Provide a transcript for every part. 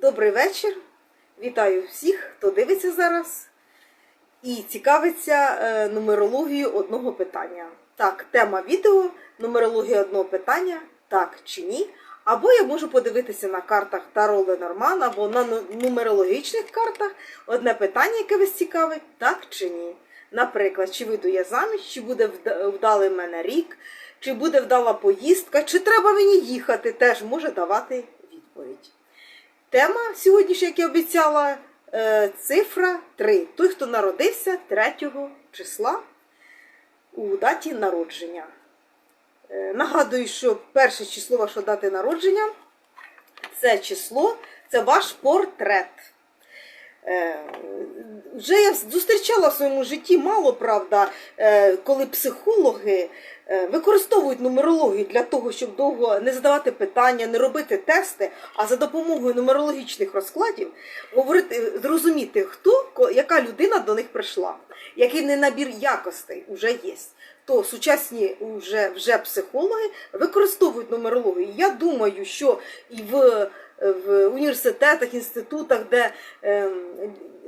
Добрий вечір. Вітаю всіх, хто дивиться зараз і цікавиться е, нумерологією одного питання. Так, тема відео нумерологія одного питання, так чи ні. Або я можу подивитися на картах Таро Ленорман, або на ну- нумерологічних картах одне питання, яке вас цікавить, так чи ні. Наприклад, чи вийду я заміж, чи буде вдалий мене рік, чи буде вдала поїздка, чи треба мені їхати, теж може давати відповідь. Тема сьогоднішня, як я обіцяла, е, цифра 3. Той, хто народився 3 числа у даті народження. Е, Нагадую, що перше число вашої дати народження це число, це ваш портрет. Е, Вже я зустрічала в своєму житті мало, правда, коли психологи використовують нумерологію для того, щоб довго не задавати питання, не робити тести, а за допомогою нумерологічних розкладів говорити, зрозуміти, хто, яка людина до них прийшла, який не набір якостей вже є. То сучасні вже, вже психологи використовують нумерологію. Я думаю, що і в в університетах, інститутах, де ем,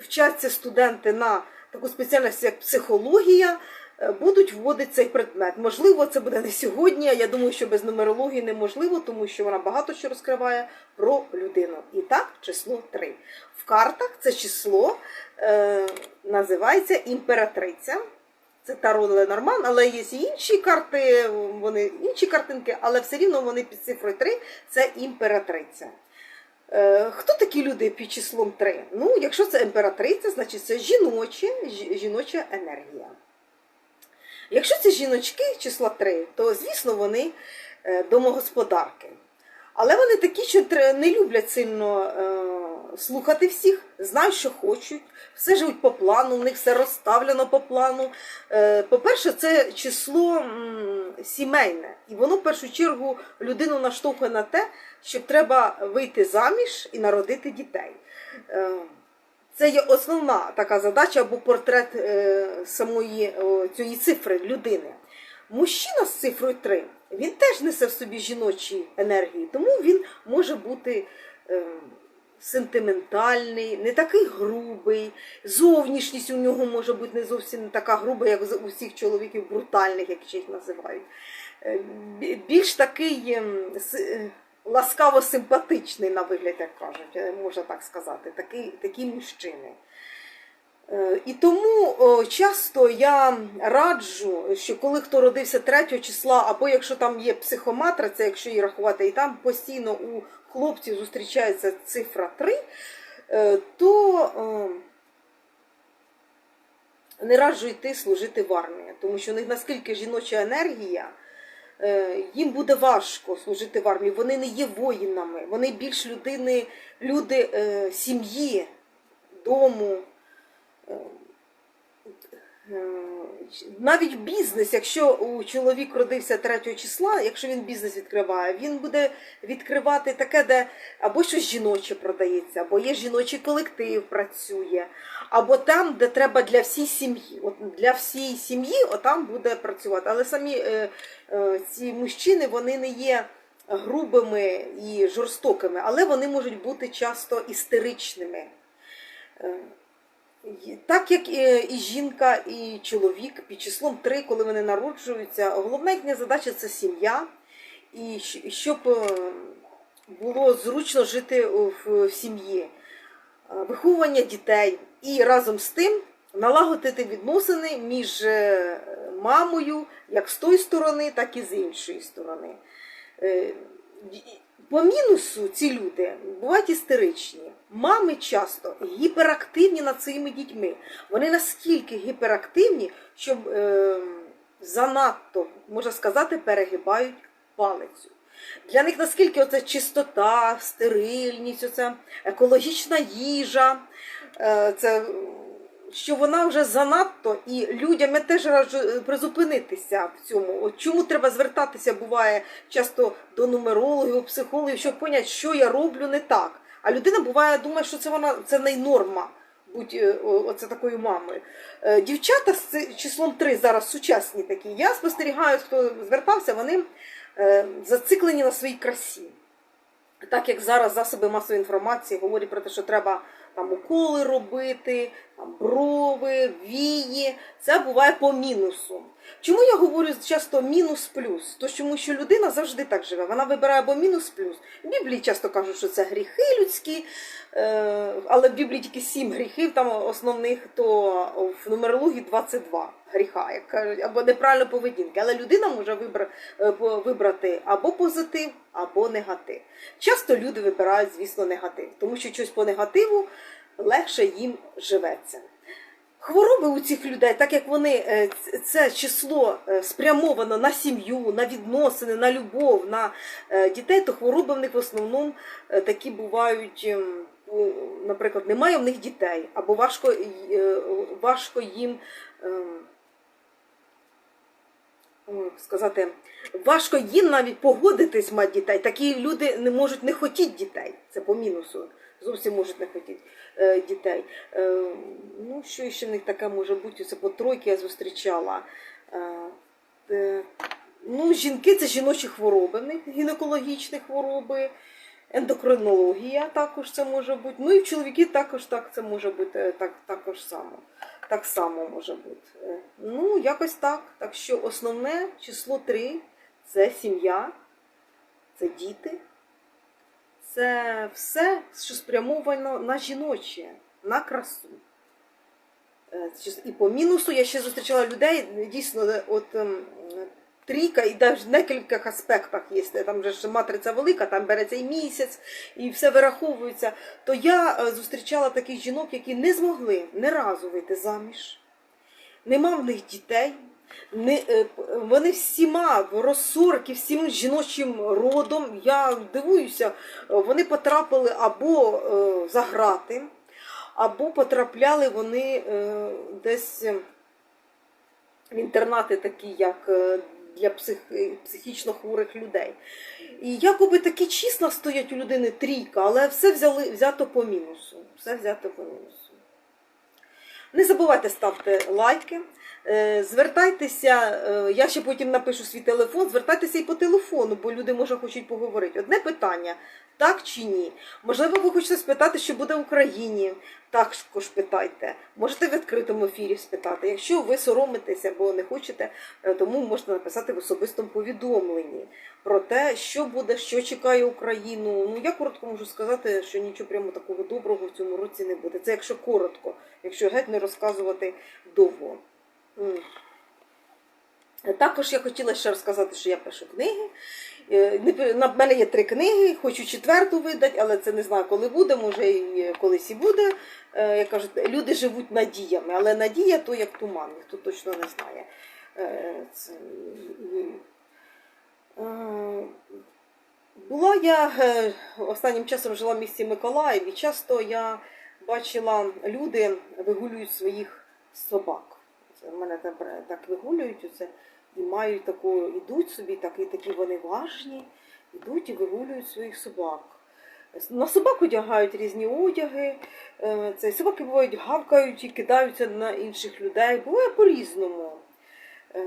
вчаться студенти на таку спеціальність, як психологія, е, будуть вводити цей предмет. Можливо, це буде не сьогодні. Я думаю, що без нумерології неможливо, тому що вона багато що розкриває про людину. І так, число 3. В картах це число е, називається імператриця. Це Таро Ленорман, але є і інші карти, вони інші картинки, але все рівно вони під цифрою 3 це імператриця. Е, Хто такі люди під числом 3? Ну, якщо це імператриця, значить це жіноче, жі- жіноча енергія. Якщо це жіночки числа 3, то звісно вони е, домогосподарки. Але вони такі, що не люблять сильно е, слухати всіх, знають, що хочуть, все живуть по плану, в них все розставлено по плану. Е, по-перше, це число сімейне, і воно в першу чергу людину наштовхує на те, що треба вийти заміж і народити дітей. Е, це є основна така задача або портрет е, самої цієї цифри людини. Мужчина з цифрою 3, він теж несе в собі жіночі енергії, тому він може бути е, сентиментальний, не такий грубий, зовнішність у нього може бути не зовсім така груба, як у всіх чоловіків брутальних, як ще їх називають. Е, Більш такий ем, е, ласкаво симпатичний на вигляд, як кажуть, е, можна так сказати, такий, такі мужчини. Е, І тому часто я раджу, що коли хто родився 3 числа, або якщо там є психоматриця, якщо її рахувати, і там постійно у хлопців зустрічається цифра 3, е, то не раджу йти служити в армію, тому що у них наскільки жіноча енергія, їм буде важко служити в армії. Вони не є воїнами, вони більш людини, люди е, сім'ї, дому. Е, е, Навіть бізнес, якщо у чоловік родився 3 числа, якщо він бізнес відкриває, він буде відкривати таке, де або щось жіноче продається, або є жіночий колектив працює, або там, де треба для всієї сім'ї. От для всієї сім'ї отам буде працювати. Але самі е, е, ці мужчини вони не є грубими і жорстокими, але вони можуть бути часто істеричними. Е, Так як і і жінка, і чоловік під числом 3, коли вони народжуються, головна їхня задача це сім'я, і щоб е, було зручно жити в, сім'ї, Е, виховування дітей. І разом з тим налагодити відносини між е, мамою як з тої сторони, так і з іншої сторони. По мінусу ці люди бувають істеричні. Мами часто гіперактивні над своїми дітьми. Вони наскільки гіперактивні, що е, занадто, можна сказати, перегибають палицю. Для них наскільки оце чистота, стерильність, оце екологічна їжа, е, це, що вона вже занадто, і людям я теж раджу е, призупинитися в цьому. От чому треба звертатися, буває часто до нумерологів, психологів, щоб поняти, що я роблю не так. А людина буває, думає, що це вона це не норма. Будь е, оце такою мамою. Е, Дівчата з числом 3 зараз сучасні такі. Я спостерігаю, хто звертався, вони зациклені на своїй красі. Так як зараз засоби масової інформації говорять про те, що треба там уколи робити, брови, вії, це буває по мінусу. Чому я говорю часто мінус-плюс? То тому що людина завжди так живе. Вона вибирає або мінус-плюс. В Біблії часто кажуть, що це гріхи людські, е, але в Біблії тільки сім гріхів, там основних, то в нумерології 22 гріха, як кажуть, або неправильно поведінки. Але людина може е, вибрати або позитив, або негатив. Часто люди вибирають, звісно, негатив, тому що щось по негативу легше їм живеться. Хвороби у цих людей, так як вони е, це число е, спрямовано на сім'ю, на відносини, на любов, на е, дітей, то хвороби в них в основному такі бувають. ем, Наприклад, немає в них дітей, або важко, важко їм ем, сказати, важко їм навіть погодитись мати дітей. Такі люди не можуть не хотіти дітей. Це по мінусу. Зовсім можуть не хотіти е, дітей. Е, ну, що ще в них таке може бути? Це по тройки я зустрічала. Е, ну, жінки це жіночі хвороби, в них гінекологічні хвороби, ендокринологія також це може бути. Ну і в чоловіків також так це може бути так, також само. Так само може бути. Ну, якось так. Так що основне число 3 це сім'я, це діти, це все, що спрямовано на жіноче, на красу. Е, І по мінусу я ще зустрічала людей, дійсно, от ем, трійка, і навіть в декількох аспектах є. Там же матриця велика, там береться і місяць, і все вираховується. То я е, зустрічала таких жінок, які не змогли ні разу вийти заміж, нема в них дітей. Не, е, вони всіма розсорки, всім жіночим родом. Я дивуюся, е, вони потрапили або е, за грати, або потрапляли вони десь в інтернати, такі як для псих, психічно хворих людей. І якоби такі числа стоять у людини трійка, але все взяли, взято по мінусу. Все взято по мінусу. Не забувайте ставте лайки. Е, Звертайтеся, е, я ще потім напишу свій телефон, звертайтеся і по телефону, бо люди може хочуть поговорити. Одне питання: так чи ні? Можливо, ви хочете спитати, що буде в Україні. Також питайте. Можете в відкритому ефірі спитати. Якщо ви соромитеся або не хочете, е, тому можете написати в особистому повідомленні про те, що буде, що чекає Україну. Ну я коротко можу сказати, що нічого прямо такого доброго в цьому році не буде. Це якщо коротко, якщо геть не розказувати довго. Також я хотіла ще розказати, що я пишу книги. Е, На мене є три книги, хочу четверту видати, але це не знаю, коли буде, може і колись і буде. Е, Як кажуть, люди живуть надіями, але надія то як туман, ніхто точно не знає. Е, Це... Е, Була я е, останнім часом жила в місті Миколаїв, і часто я бачила, люди вигулюють своїх собак. Мене так, так вигулюють оце, і мають таку, ідуть собі, так, і такі вони важні, ідуть і вигулюють своїх собак. На собак одягають різні одяги, е, це, собаки бувають гавкають і кидаються на інших людей. Буває по-різному. Е,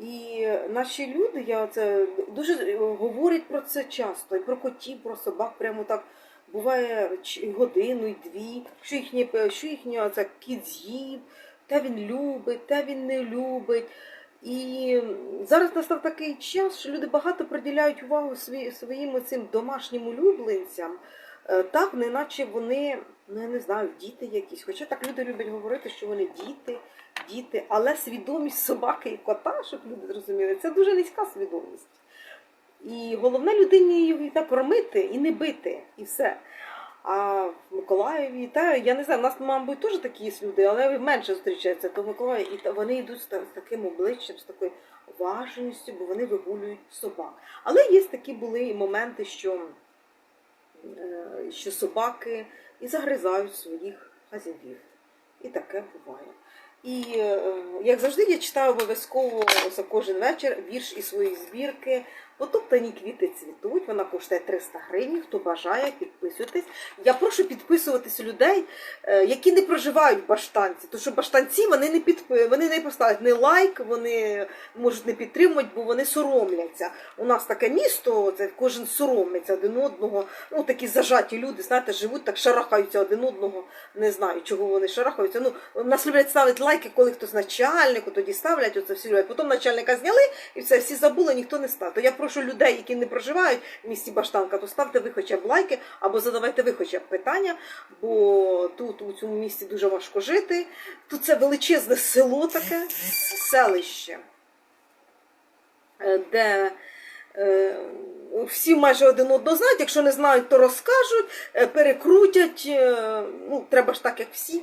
І наші люди, я це дуже говорять про це часто, і про котів, про собак, прямо так буває годину й дві, що їхнє, що їхнє це кіт з'їв, те він любить, те він не любить. І зараз настав такий час, що люди багато приділяють увагу своїм цим домашнім улюбленцям, е, так, неначе вони, ну я не знаю, діти якісь. Хоча так люди люблять говорити, що вони діти, діти, але свідомість собаки і кота, щоб люди зрозуміли, це дуже низька свідомість. І головне людині і так кормити і не бити, і все. А в Миколаєві, та я не знаю, в нас, мабуть, теж такі є люди, але менше зустрічаються, то в Миколаєві, і вони йдуть з, таким обличчям, з такою важністю, бо вони вигулюють собак. Але є такі були і моменти, що, е, що собаки і загризають своїх хазяїв. І таке буває. І е, як завжди, я читаю обов'язково за кожен вечір вірш із своєї збірки. Потоптані квіти цвітуть, вона коштує 300 гривень. Хто бажає, підписуйтесь. Я прошу підписуватись людей, е, які не проживають в баштанці. Тому що баштанці вони не підпи... вони не поставлять не лайк, вони можуть не підтримувати, бо вони соромляться. У нас таке місто, це кожен соромиться один одного. Ну такі зажаті люди, знаєте, живуть так, шарахаються один одного. Не знаю, чого вони шарахаються. Ну, у нас люблять ставити лайки, коли хтось начальнику, тоді ставлять оце всі люблять. Потім начальника зняли і все, всі забули, ніхто не став. То я прошу людей, які не проживають в місті Баштанка, то ставте ви хоча б лайки, або задавайте ви хоча б питання, бо тут у цьому місті дуже важко жити. Тут це величезне село таке, селище, е, де е, всі майже один одного знають, якщо не знають, то розкажуть, е, перекрутять. Ну, треба ж так, як всі.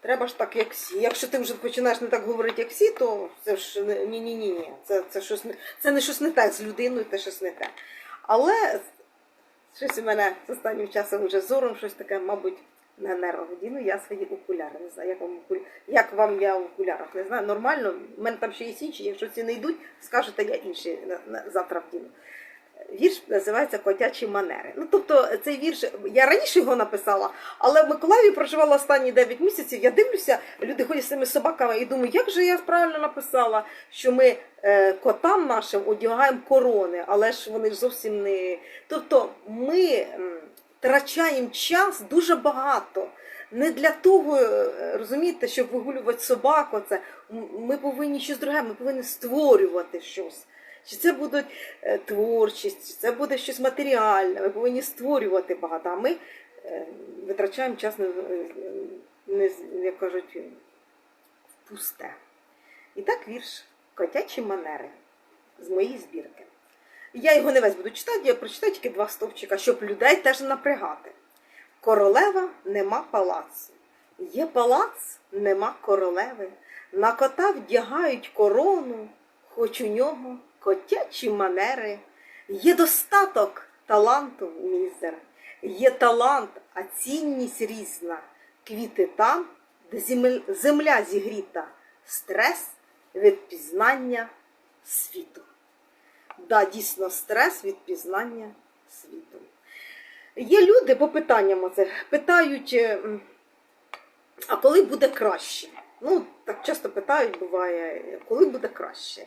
Треба ж так, як всі. Якщо ти вже починаєш не так говорити, як всі, то це ж ні ні Це, це, щось не, це не щось не те з людиною, це щось не те. Але щось у мене з останнім часом вже зором щось таке, мабуть, на нервах. Діну я свої окуляри. Не знаю, як вам, як вам я в окулярах. Не знаю, нормально. У мене там ще є інші, якщо ці не йдуть, скажете, я інші завтра вдіну. Вірш називається Котячі манери. Ну, тобто, цей вірш, я раніше його написала, але в Миколаєві проживала останні 9 місяців. Я дивлюся, люди ходять з цими собаками і думаю, як же я правильно написала, що ми е, котам нашим одягаємо корони, але ж вони ж зовсім не. Тобто, ми м, втрачаємо час дуже багато. Не для того, е, розумієте, щоб вигулювати собаку, це ми повинні щось друге, ми повинні створювати щось. Чи це буде е, творчість, чи це буде щось матеріальне, ми повинні створювати багато, а ми е, витрачаємо час не, не, як кажуть, в пусте. І так вірш Котячі манери з моєї збірки. Я його не весь буду читати, я прочитаю тільки два стовпчика, щоб людей теж напрягати. Королева нема палацу. Є палац, нема королеви. На кота вдягають корону, хоч у нього котячі манери. Є достаток таланту мізер. Є талант, а цінність різна. Квіти там, де земля зігріта, стрес від пізнання світу. Да, дійсно, стрес від пізнання світу. Є люди по питанням оце, питають, е, а коли буде краще? Ну, так часто питають, буває, коли буде краще?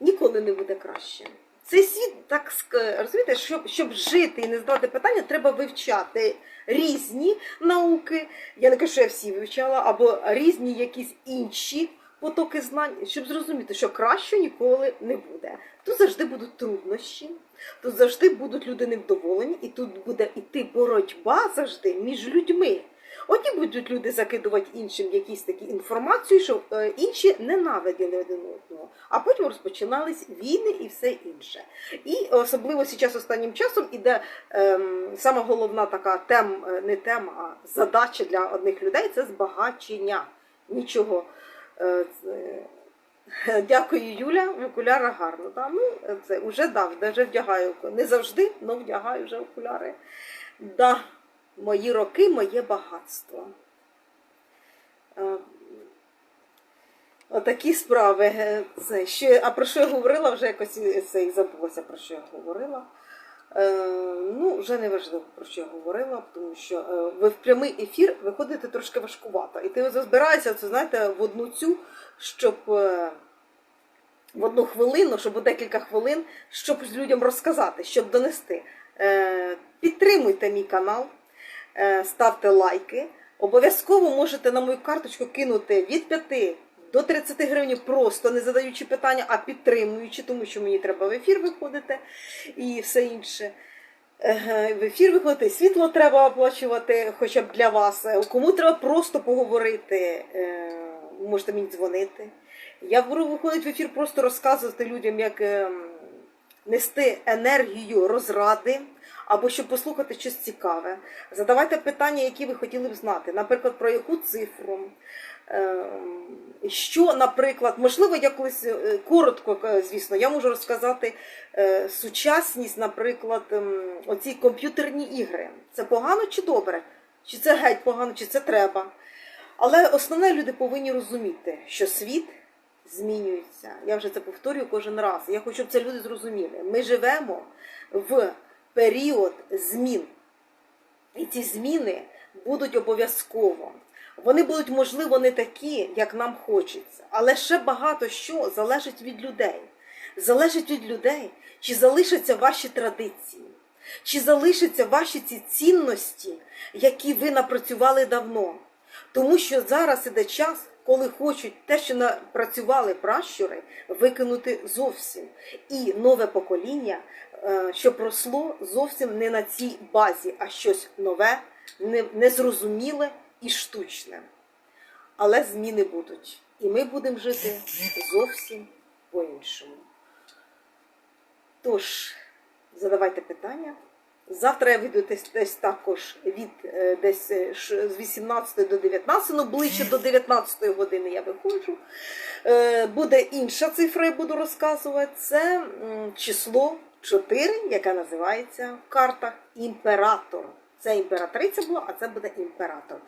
Ніколи не буде краще. Цей світ, так розумієте, щоб, щоб жити і не задавати питання, треба вивчати різні науки. Я не кажу, що я всі вивчала, або різні якісь інші потоки знань, щоб зрозуміти, що краще ніколи не буде. Тут завжди будуть труднощі, тут завжди будуть люди невдоволені, і тут буде іти боротьба завжди між людьми. Одні будуть люди закидувати іншим якісь такі інформацію, що е, інші ненавиділи один одного, а потім розпочинались війни і все інше. І особливо зараз останнім часом іде ем, сама головна така тем, е, не тема, а задача для одних людей це збагачення. Нічого. Е, це- Дякую, Юля. В окулярах гарно. Да? Ну, це вже дав, вже вдягаю. Не завжди, але вдягаю вже окуляри. Да, мої роки, моє багатство. Е, Отакі справи. Це, що, а про що я говорила, вже якось це, і забулася, про що я говорила. Е, ну, вже не важливо, про що я говорила, тому що е, ви в прямий ефір виходите трошки важкувато. І ти збираєшся, це знаєте, в одну цю, щоб е, в одну хвилину, щоб у декілька хвилин, щоб людям розказати, щоб донести. Е, підтримуйте мій канал, ставте лайки. Обов'язково можете на мою карточку кинути від 5 до 30 гривень, просто не задаючи питання, а підтримуючи, тому що мені треба в ефір виходити і все інше. Е, В ефір виходити, світло треба оплачувати, хоча б для вас. Е, Кому треба просто поговорити, е, можете мені дзвонити. Я буду виходити в ефір, просто розказувати людям, як ем, нести енергію розради, або щоб послухати щось цікаве. Задавайте питання, які ви хотіли б знати. Наприклад, про яку цифру. Ем, Що, наприклад, можливо, я колись е, коротко, е, звісно, я можу розказати е, сучасність, наприклад, ем, оці комп'ютерні ігри. Це погано чи добре? Чи це геть погано, чи це треба? Але основне люди повинні розуміти, що світ змінюються. Я вже це повторюю кожен раз. Я хочу, щоб це люди зрозуміли. Ми живемо в період змін. І ці зміни будуть обов'язково. Вони будуть, можливо, не такі, як нам хочеться, але ще багато що залежить від людей. Залежить від людей, чи залишаться ваші традиції, чи залишаться ваші ці цінності, які ви напрацювали давно. Тому що зараз іде час, коли хочуть те, що напрацювали пращури, викинути зовсім. І нове покоління, е, щоб росло зовсім не на цій базі, а щось нове, незрозуміле і штучне. Але зміни будуть. І ми будемо жити зовсім по-іншому. Тож, задавайте питання. Завтра я веду десь, десь також від е, десь е, з 18 до 19, ну ближче до 19 години я виходжу. Е, Буде інша цифра, я буду розказувати. Це число 4, яке називається в картах імператор. Це імператриця була, а це буде імператор.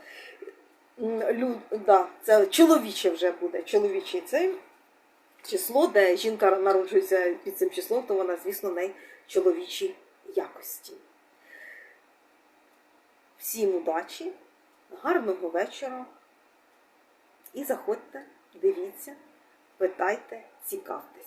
М, Лю, да, це чоловіче вже буде. Чоловічий цей число, де жінка народжується під цим числом, то вона, звісно, найчоловічі якості. Всім удачі, гарного вечора. І заходьте, дивіться, питайте, цікавтеся.